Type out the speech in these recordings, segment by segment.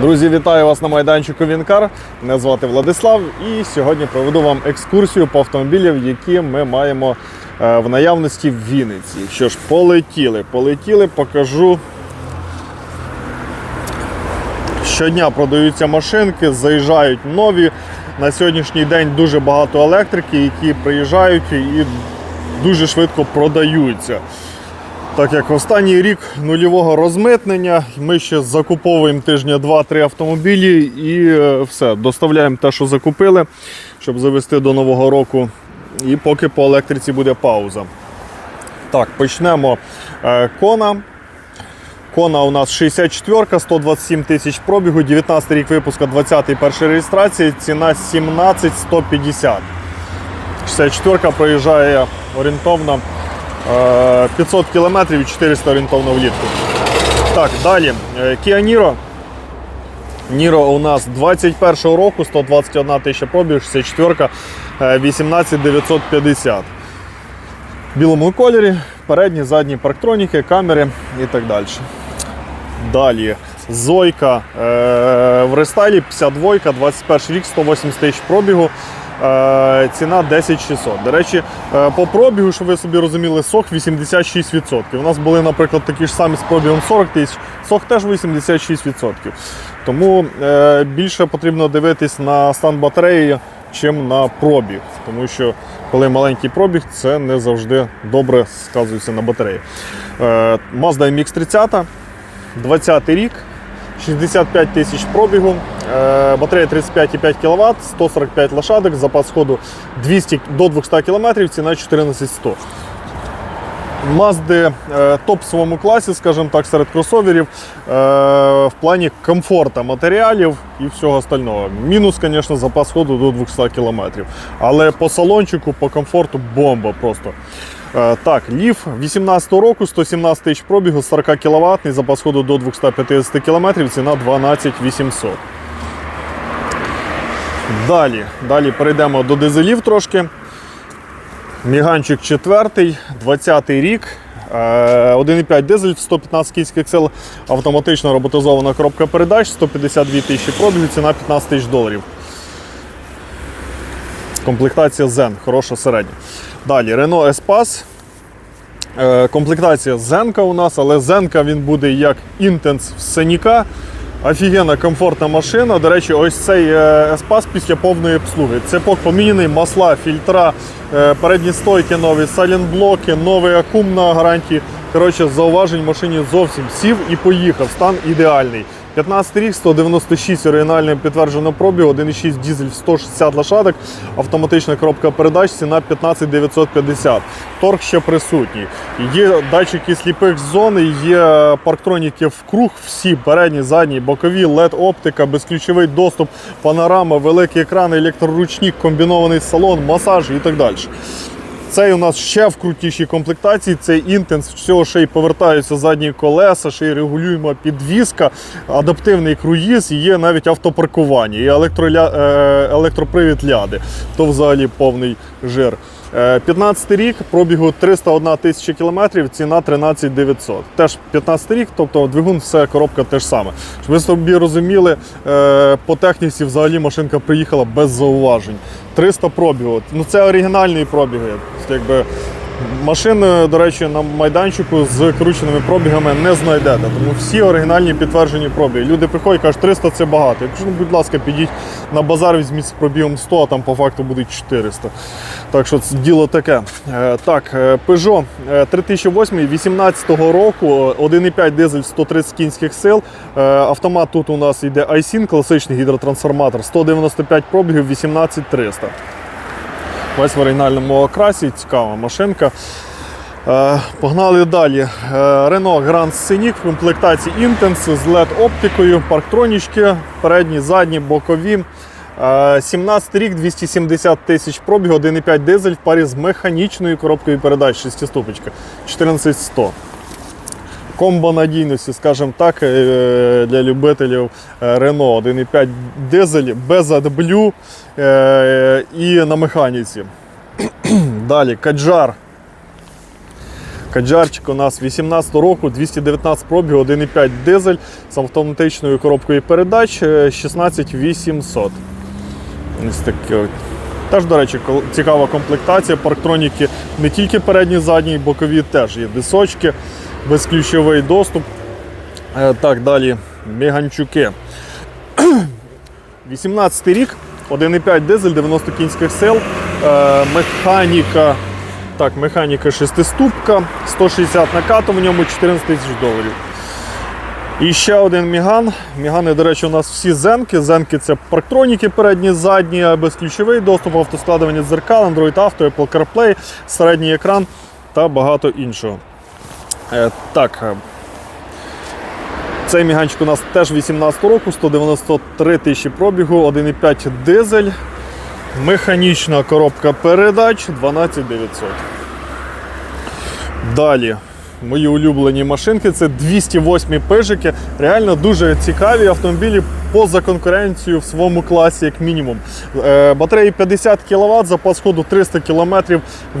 Друзі, вітаю вас на майданчику Вінкар. Мене звати Владислав, і сьогодні проведу вам екскурсію по автомобілям, які ми маємо е, в наявності в Вінниці. Що ж, полетіли, полетіли, покажу. Щодня продаються машинки, заїжджають нові. На сьогоднішній день дуже багато електрики, які приїжджають і дуже швидко продаються. Так як останній рік нульового розмитнення, ми ще закуповуємо тижня 2-3 автомобілі і е, все, доставляємо те, що закупили, щоб завести до нового року. І поки по електриці буде пауза. Так, почнемо. Е, Кона. Кона у нас 64, 127 тисяч пробігу, 19 рік випуска, 20-й перша реєстрація, ціна 17 150. 64 проїжджає орієнтовно 500 км і 400 орієнтовно влітку. Так, далі. Е, Kia Niro. Niro у нас 21 року, 121 тисяча пробіг, 64, е, 18 950. В білому кольорі, передні, задні парктроніки, камери і так далі. Далі. Зойка е, в рестайлі 52, 21 рік, 180 тисяч пробігу. Е, ціна 10 600. До речі, е, по пробігу, щоб ви собі розуміли, сок 86%. У нас були, наприклад, такі ж самі з пробігом 40 тисяч, сок теж 86%. Тому е, більше потрібно дивитись на стан батареї, чим на пробіг. Тому що коли маленький пробіг, це не завжди добре сказується на батареї. Mazda MX-30, 20 рік. 65 тисяч пробігу, е, батарея 35,5 кВт, 145 лошадок, запас ходу 200 до 200 км, ціна 14100. Мазди е, топ в своєму класі, скажімо так, серед кросоверів е, в плані комфорту матеріалів і всього остального. Мінус, звісно, запас ходу до 200 км. Але по салончику, по комфорту бомба просто. Е, Так, Ліф 18 року, 117 тисяч пробігу, 40 кВт, запас ходу до 250 км, ціна 12 800. Далі, далі перейдемо до дизелів трошки. Міганчик 4, 20 рік. е, 1,5 дизель, 115 кінських сил, автоматична роботизована коробка передач, 152 тисячі пробігу, ціна 15 тисяч доларів. Комплектація Zen, хороша середня. Далі Renault Espace. Е, Комплектація Зенка у нас, але Зенка він буде як інтенс в Сеніка. Офігенна комфортна машина. До речі, ось цей е, Espace після повної обслуги. Цепок поміняний, масла, фільтра, е, передні стойки нові, сайлентблоки, новий акум на гарантії. Коротше, зауважень машині зовсім сів і поїхав. Стан ідеальний. 15 рік, 196 оригінального підтвердженого пробігу, 1,6 дізель 160 лошадок, автоматична коробка передач, ціна 15 950. Торг ще присутній. Є датчики сліпих зон, є парктроніки в круг, всі передні, задні, бокові, LED оптика, безключовий доступ, панорама, великий екран, електроручник, комбінований салон, масаж і так далі. Цей у нас ще в крутішій комплектації, цей інтенс, всього ще й повертаються задні колеса, ще й регулюємо підвізка, адаптивний круїз, і є навіть автопаркування, і е, електропривід ляди. То взагалі повний жир. Е, 15 рік, пробігу 301 тисяча кілометрів, ціна 13 900. Теж 15 рік, тобто двигун, все, коробка теж саме. Щоб ви собі розуміли, е, по техніці взагалі машинка приїхала без зауважень. 300 пробігу. Ну це оригінальний пробіг. Якби Машин, до речі, на майданчику з крученими пробігами не знайдете. Тому всі оригінальні підтверджені пробіги. Люди приходять кажуть, 300 це багато. Я кажу, ну, будь ласка, підіть на базар, візьміть з пробігом 100, а там по факту буде 400. Так що це діло таке. Е, Так, Peugeot е, 3008 18 року, 1,5 дизель 130 кінських сил. Е, Автомат тут у нас йде iSyn, класичний гідротрансформатор, 195 пробігів, 18300. Ось в оригінальному окрасі, цікава машинка. Е, Погнали далі. Е, Renault Grand Scenic в комплектації Intense з LED-оптикою, парктронічки, передні, задні, бокові. Е, 17 рік, 270 тисяч пробіг, 1,5 дизель в парі з механічною коробкою передач, 6-ступочка, 14100. Комбо надійності, скажімо так, е, для любителів е, Renault 1,5 дизель без AdBlue е, і на механіці. Далі Каджар Каджарчик у нас 18 року, 219 пробігу, 1,5 дизель з автоматичною коробкою передач е, 16800. Ось таке. Теж, до речі, цікава комплектація. Парктроніки не тільки передні, задні, бокові теж є дисочки, безключовий доступ. Е, Так, далі. Меганчуки. 18 рік, 1,5 дизель, 90 кінських сил, е, механіка. Так, механіка шестиступка, 160 накату в ньому 14 тисяч доларів. І ще один Міган. Мігани, до речі, у нас всі зенки. Зенки це парктроніки передні, задні, безключовий доступ, автоскладування дзеркал, Android Auto, Apple CarPlay, середній екран та багато іншого. Е, так, е, цей міганчик у нас теж 18 року, 193 тисячі пробігу, 1,5 дизель, механічна коробка передач 12900. Далі. Мої улюблені машинки це 208 пижики. Реально дуже цікаві автомобілі поза конкуренцією в своєму класі, як мінімум. Е, батареї 50 кВт, запас ходу 300 км,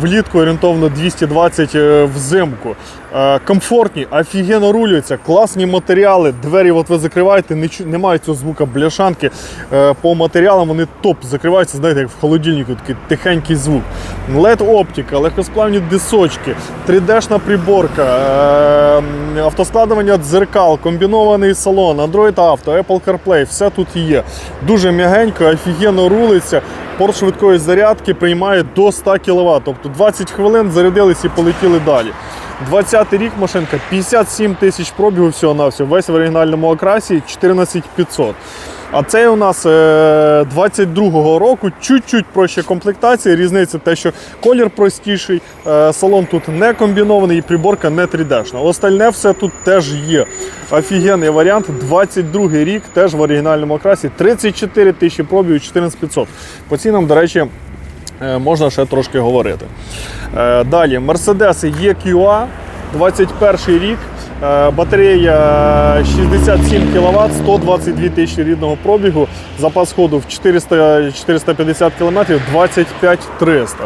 влітку орієнтовно 220 е, взимку. Е, комфортні, офігенно рулюються, класні матеріали. Двері от ви закриваєте, не, немає цього звука бляшанки. По матеріалам вони топ закриваються, знаєте, як в холодильнику, такий тихенький звук. led оптика, легкосплавні дисочки, 3D-шна приборка, автоскладування дзеркал, комбінований салон, Android Auto, Apple CarPlay, все тут є. Дуже м'ягенько, офігенно рулиться. Порт швидкої зарядки приймає до 100 кВт. Тобто 20 хвилин зарядились і полетіли далі. 20 рік машинка, 57 тисяч пробігу всього на всього. Весь в оригінальному окрасі 14500. А цей у нас е, 22-го року, чуть-чуть проще комплектація. Різниця те, що колір простіший, е, салон тут не комбінований і приборка не 3D-шна. Остальне все тут теж є. Офігенний варіант. 22 рік, теж в оригінальному окрасі. 34 тисячі пробігу, 14500. По цінам, до речі, е, можна ще трошки говорити. Е, Далі, Mercedes EQA, 21 рік. Е, Батарея 67 кВт, 122 тисячі рідного пробігу, запас ходу в 400, 450 км, 25 300.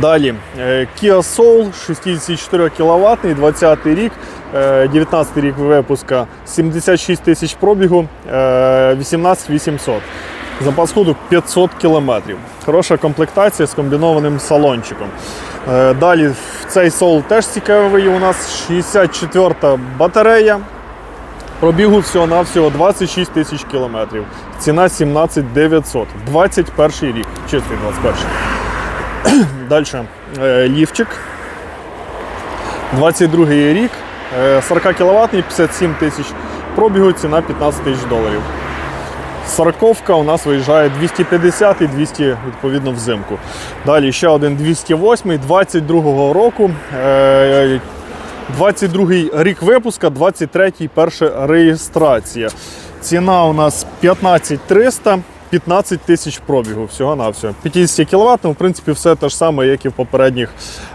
Далі е, Kia Soul 64 кВт, 20 рік, е, 19 рік випуска, 76 тисяч пробігу, е, 18 800. Запас ходу 500 км. Хороша комплектація з комбінованим салончиком. Е, Далі цей Soul теж цікавий у нас 64 та батарея. Пробігу всього-навсього 26 тисяч кілометрів. Ціна 17 900. 21 рік. Чистий 21. Далі е, лівчик. 22 рік. Е, 40 кВт, 57 тисяч пробігу, ціна 15 тисяч доларів. Сороковка у нас виїжджає 250 і 200 відповідно взимку. Далі ще один 208 22 року. Е, 22 рік випуска, 23-й перша реєстрація. Ціна у нас 15 300, 15 тисяч пробігу всього на всього. 50 кВт, в принципі, все те ж саме, як і в попередніх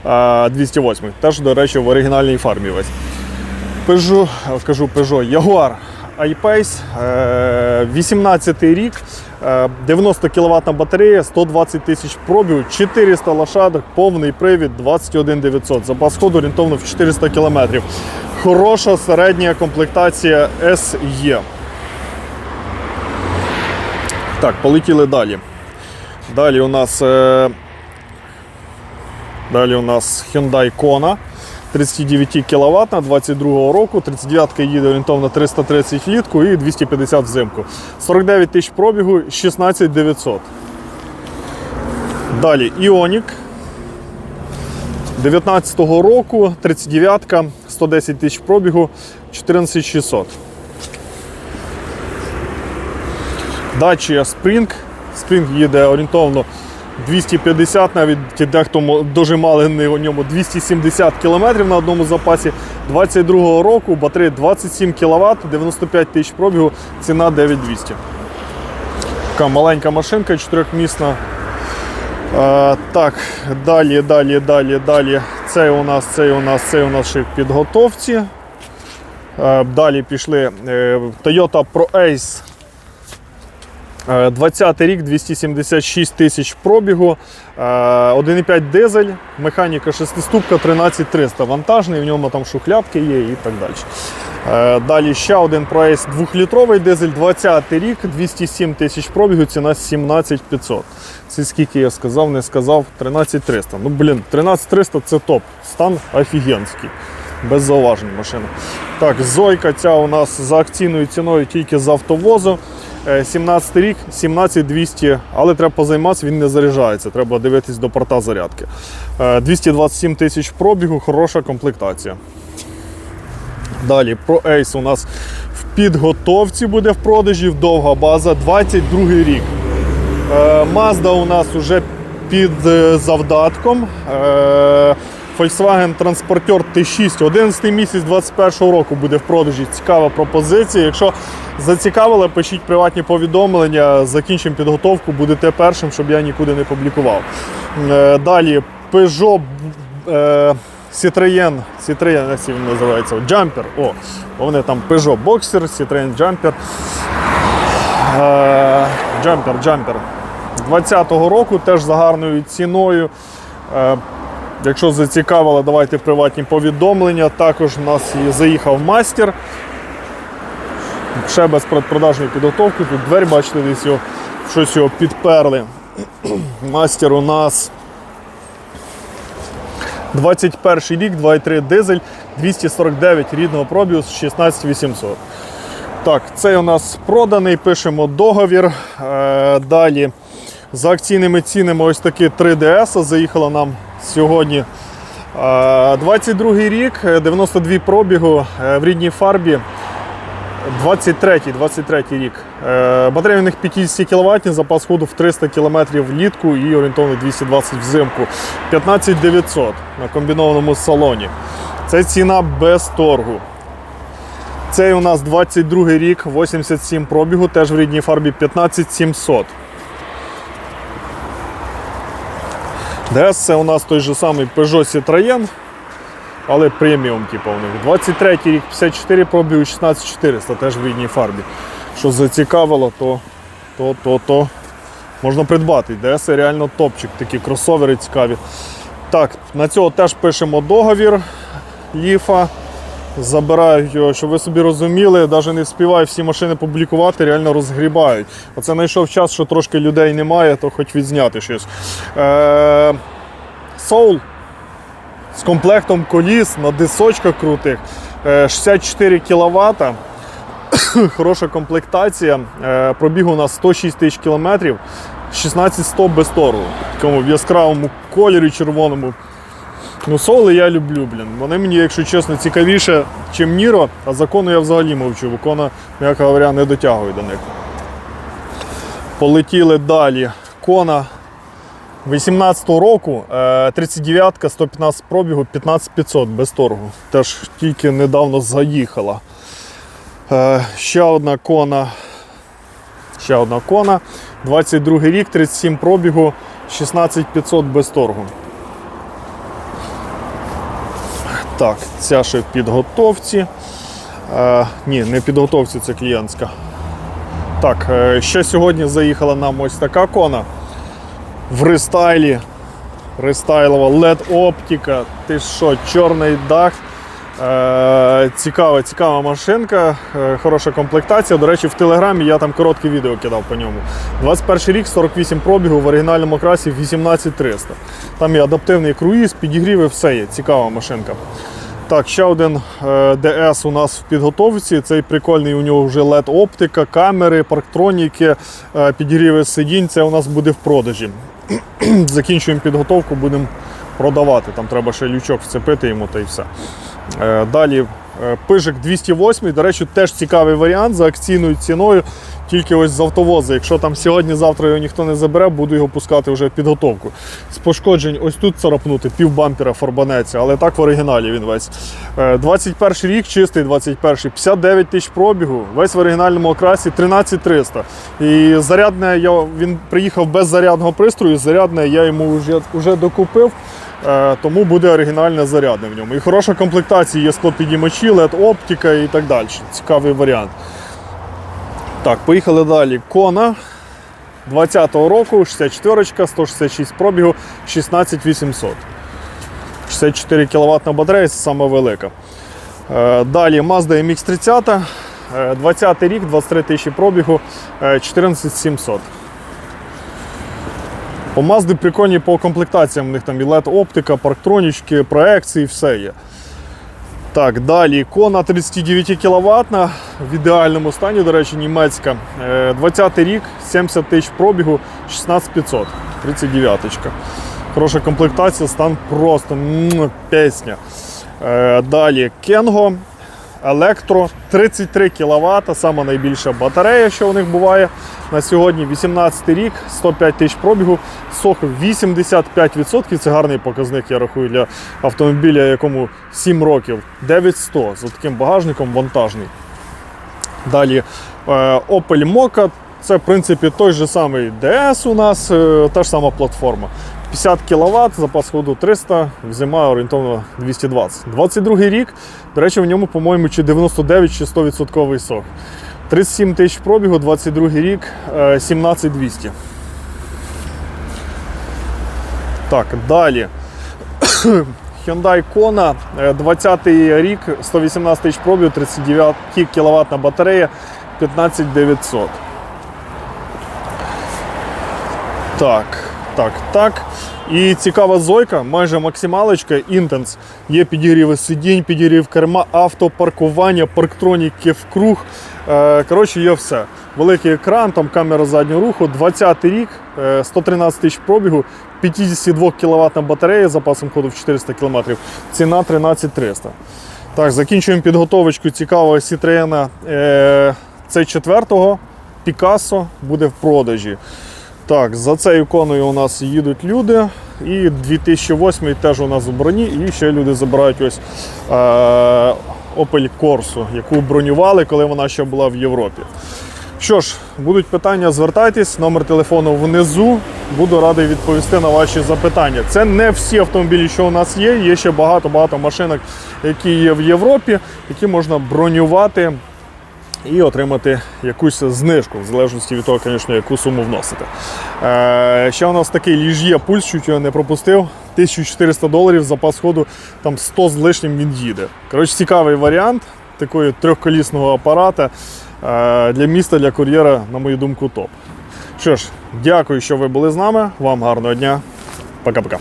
е, 208. Теж, до речі, в оригінальній фармі весь. Е, кажу Peugeot, Jaguar I-Pace, е, 18 рік, е, 90 кВт батарея, 120 тисяч пробігу, 400 лошадок, повний привід, 21 900. Запас ходу орієнтовно в 400 км. Хороша середня комплектація SE. Так, полетіли далі. Далі у нас, е, далі у нас Hyundai Kona. 39 кВт 22 року, 39-ка їде орієнтовно 330 влітку і 250 взимку. 49 тисяч пробігу, 16 900. Далі Іонік. 19 року, 39-ка, 110 тисяч пробігу, 14 600. Dacia Spring. Spring їде орієнтовно 250, навіть дехто дуже мали у ньому 270 км на одному запасі. 22 року батарея 27 кВт, 95 тисяч пробігу, ціна 9200. Така маленька машинка, чотирьохмісна. Е, так, далі, далі, далі, далі. Цей у нас, цей у нас, цей у нас ще в підготовці. Е, далі пішли е, Toyota Pro Ace 20 рік, 276 тисяч пробігу, е, 1,5 дизель, механіка 6-ступка 13300. Вантажний, в ньому там шухлядки є і так далі. Е, Далі ще один проєс 2-літровий дизель, 20 рік, 207 тисяч пробігу, ціна 17500. Це скільки я сказав, не сказав, 13300. Ну, блін, 13300 це топ. Стан офігенський. Без зауважень машина. Так, Зойка ця у нас за акційною ціною тільки з автовозу. Е, 17 рік, 17200, але треба позайматися, він не заряджається. Треба дивитись до порта зарядки. Е, 227 тисяч пробігу, хороша комплектація. Далі Pro Ace у нас в підготовці буде в продажі, довга база, 22 рік. Е, Mazda у нас вже під е, завдатком. Volkswagen Transporter T6, 11 місяць 21 року буде в продажі. Цікава пропозиція. Якщо зацікавили, пишіть приватні повідомлення, закінчимо підготовку, будете першим, щоб я нікуди не публікував. Е, Далі Peugeot е, Citroën, Citroën, як він називається, Jumper. О, вони там Peugeot Boxer, Citroën Jumper. Е, Jumper, Jumper. 20-го року теж за гарною ціною. Якщо зацікавило, давайте приватні повідомлення. Також у нас заїхав мастер. Ще без продажної підготовки. Тут двері, бачите, десь його, щось його підперли. Мастер у нас 21 рік, 2,3 дизель, 249 рідного пробігу, 16800. Так, цей у нас проданий, пишемо договір. Е, далі за акційними цінами ось такі 3 ds заїхало нам сьогодні. Е, 22 рік, е, 92 пробігу е, в рідній фарбі. 23 23 рік. Е, Батарея у них 50 кВт, запас ходу в 300 км влітку і орієнтовно 220 взимку. 15 900 на комбінованому салоні. Це ціна без торгу. Цей у нас 22 рік, 87 пробігу, теж в рідній фарбі 15 700. DS це у нас той же самий Peugeot Citroën, але преміум, типу, у них. 23 рік, 54 пробігу, 16400, теж в рідній фарбі. Що зацікавило, то, то, то, то можна придбати. ДС реально топчик, такі кросовери цікаві. Так, на цього теж пишемо договір ліфа. Забирають його, щоб ви собі розуміли, навіть не встигаю всі машини публікувати, реально розгрібають. Оце знайшов час, що трошки людей немає, то хоч відзняти щось. Е, Soul з комплектом коліс на дисочках крутих. Е, 64 кВт. Хороша комплектація. Е, Пробіг у нас 106 тисяч кілометрів, 16100 без торгу. Такому яскравому кольорі червоному. Ну, соли я люблю, блін. Вони мені, якщо чесно, цікавіше, ніж Ніро, а закону я взагалі мовчу, бо кона, м'яко говоря, не дотягує до них. Полетіли далі. Кона 18-го року, е, 39-ка, 115 пробігу, 15500 без торгу. Теж тільки недавно заїхала. Е, Ще одна кона. Ще одна кона. 22 рік, 37 пробігу, 16500 без торгу. Так, ця ще в підготовці. Е, ні, не підготовці, це клієнтська. Так, е, ще сьогодні заїхала нам ось така кона в рестайлі. Рестайлова LED оптика. Ти що, чорний дах. Е, цікава, цікава машинка, е, хороша комплектація. До речі, в телеграмі я там коротке відео кидав по ньому. 21 рік, 48 пробігу в оригінальному красі 18300. Там є адаптивний круїз, підігріви, все є. Цікава машинка. Так, ще один е, DS у нас в підготовці. Цей прикольний, у нього вже LED-оптика, камери, парктроніки, е, підігріви сидінь. Це у нас буде в продажі. Закінчуємо підготовку, будемо продавати. Там треба ще лючок вцепити йому та й все. Е, Далі е, пижик 208. До речі, теж цікавий варіант за акційною ціною. Тільки ось з автовоза. Якщо там сьогодні-завтра його ніхто не забере, буду його пускати вже в підготовку. З пошкоджень ось тут царапнути, пів бампера фарбанеться, але так в оригіналі він весь. Е, 21 рік, чистий 21, 59 тисяч пробігу, весь в оригінальному окрасі 13300. І зарядне, я, він приїхав без зарядного пристрою, зарядне я йому вже, вже докупив. Е, Тому буде оригінальне зарядне в ньому. І хороша комплектація, є склопідіймачі, LED оптика і так далі. Цікавий варіант. Так, поїхали далі. Кона. 20-го року, 64 166 пробігу, 16800. 64 кВт на батареї, це саме велика. Е, Далі Mazda MX-30, е, 20 рік, 23 тисячі пробігу, е, 14700. По Mazda прикольні по комплектаціям. У них там і LED оптика, парктронічки, проекції, все є. Так, далі ікона 39 кВт в ідеальному стані, до речі, німецька. Е, 20 рік, 70 тисяч пробігу, 16500. 39 -очка. Хороша комплектація, стан просто м, пісня. Е, Далі Kengo Електро 33 кВт, сама найбільша батарея, що у них буває на сьогодні. 18 рік, 105 тисяч пробігу, сох 85%. Це гарний показник, я рахую, для автомобіля, якому 7 років. 9100 з таким багажником вантажний. Далі е, Opel Mokka. Це, в принципі, той же самий DS у нас, е, та ж сама платформа. 50 кВт, запас ходу 300, зима орієнтовно 220. 22 рік, до речі, в ньому, по-моєму, чи 99 чи 100% сок. 37 тисяч пробігу, 22 рік, е, 17200. Так, далі. Hyundai Kona, е, 20 рік, 118 тисяч пробігу, 39 кВт батарея, 15900. Так, так, так. І цікава зойка, майже максималочка, інтенс. Є підігріви сидінь, підігрів керма, автопаркування, парктроніки в круг. Е, Коротше, є все. Великий екран, там камера заднього руху, 20 й рік, е, 113 тисяч пробігу, 52 кВт батарея з запасом ходу в 400 км. Ціна 13300. Так, закінчуємо підготовочку цікавого Citroen е, C4 Picasso буде в продажі. Так, за цією іконою у нас їдуть люди. І 2008 теж у нас в броні. І ще люди забирають ось е, Opel Corsa, яку бронювали, коли вона ще була в Європі. Що ж, будуть питання, звертайтесь, номер телефону внизу. Буду радий відповісти на ваші запитання. Це не всі автомобілі, що у нас є. Є ще багато-багато машинок, які є в Європі, які можна бронювати і отримати якусь знижку, в залежності від того, звісно, яку суму вносите. Е, ще у нас такий ліж'є пульс, чуть його не пропустив. 1400 доларів запас ходу, там 100 з лишнім він їде. Коротше, цікавий варіант такої трьохколісного апарата. Е, для міста, для кур'єра, на мою думку, топ. Що ж, дякую, що ви були з нами. Вам гарного дня. Пока-пока.